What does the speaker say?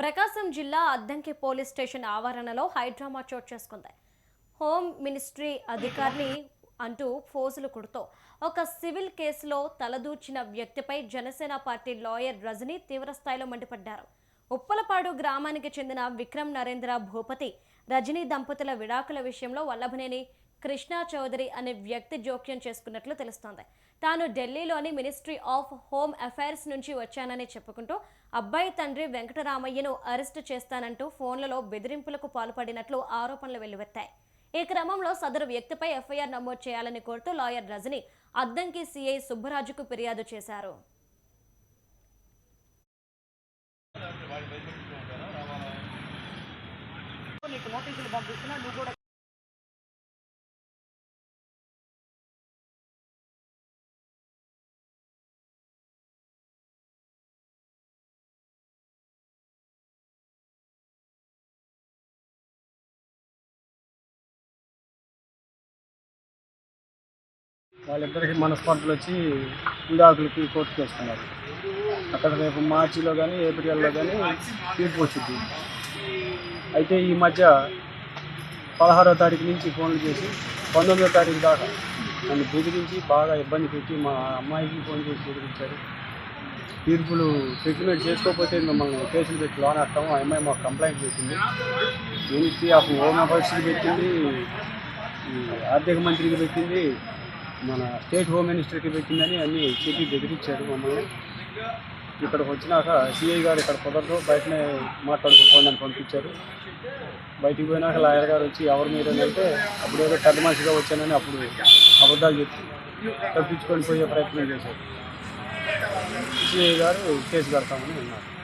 ప్రకాశం జిల్లా Addanki police station ఆవరణలో high drama చోటు చేసుకుంది. హోమ్ మినిస్ట్రీ అధికారిని అంటూ ఫోజులు కుడుతూ ఒక సివిల్ కేసులో తలదూర్చిన వ్యక్తిపై జనసేన పార్టీ లాయర్ రజనీ తీవ్రస్థాయిలో మండిపడ్డారు. ఉప్పలపాడు గ్రామానికి చెందిన విక్రమ్ నరేంద్ర భూపతి రజనీ దంపతుల విడాకుల విషయంలో వల్లభనేని కృష్ణా చౌదరి అనే వ్యక్తి జోక్యం చేసుకున్నట్లు తెలుస్తోంది. తాను ఢిల్లీలోని మినిస్ట్రీ ఆఫ్ హోమ్ అఫైర్స్ నుంచి వచ్చానని చెప్పుకుంటూ అబ్బాయి తండ్రి వెంకటరామయ్యను అరెస్టు చేస్తానంటూ ఫోన్లలో బెదిరింపులకు పాల్పడినట్లు ఆరోపణలు వెల్లువెత్తాయి. ఈ క్రమంలో సదరు వ్యక్తిపై ఎఫ్ఐఆర్ నమోదు చేయాలని కోరుతూ లాయర్ రజని అద్దంకి సిఐ సుబ్బరాజుకు ఫిర్యాదు చేశారు. నీకు నోటీసులు పంపిస్తున్నా నువ్వు కూడా వాళ్ళిద్దరికి మనస్పర్ధలు వచ్చి విడాకులకి కోర్టుకు చేస్తున్నారు అక్కడ రేపు మార్చిలో కానీ ఏప్రిల్లో కానీ తీర్పు వచ్చింది. అయితే ఈ మధ్య పదహారో తారీఖు నుంచి ఫోన్లు చేసి పంతొమ్మిదో తారీఖు దాకా నన్ను బెదిరించి బాగా ఇబ్బంది పెట్టి మా అమ్మాయికి ఫోన్ చేసి బెదిరించారు. తీర్పులు సెటిల్మెంట్ చేసుకోకపోతే మిమ్మల్ని కేసులు పెట్టి లోన్ వేస్తాము ఆ అమ్మాయి మాకు కంప్లైంట్ పెట్టింది మినిస్ట్రీ ఆఫ్ హోమ్ అఫైర్స్కి పెట్టింది. ఆర్థిక మంత్రికి పెట్టింది. మన స్టేట్ హోమ్ మినిస్టర్కి పెట్టిందని అన్నీ చెప్పి బెదిరించారు మమ్మల్ని. ఇక్కడికి వచ్చినాక సిఐ గారు ఇక్కడ కుదరదు బయటనే మాట్లాడుకోండి అని పంపించారు. బయటికి పోయినాక లాయర్ గారు వచ్చి ఎవరు మీరు అని అంటే అప్పుడు ఏదో పెద్ద మనిషిగా వచ్చానని అప్పుడు అబద్ధాలు చెప్పి తప్పించుకొని పోయే ప్రయత్నం చేశారు. సిఐ గారు కేసు కడతామని ఉన్నారు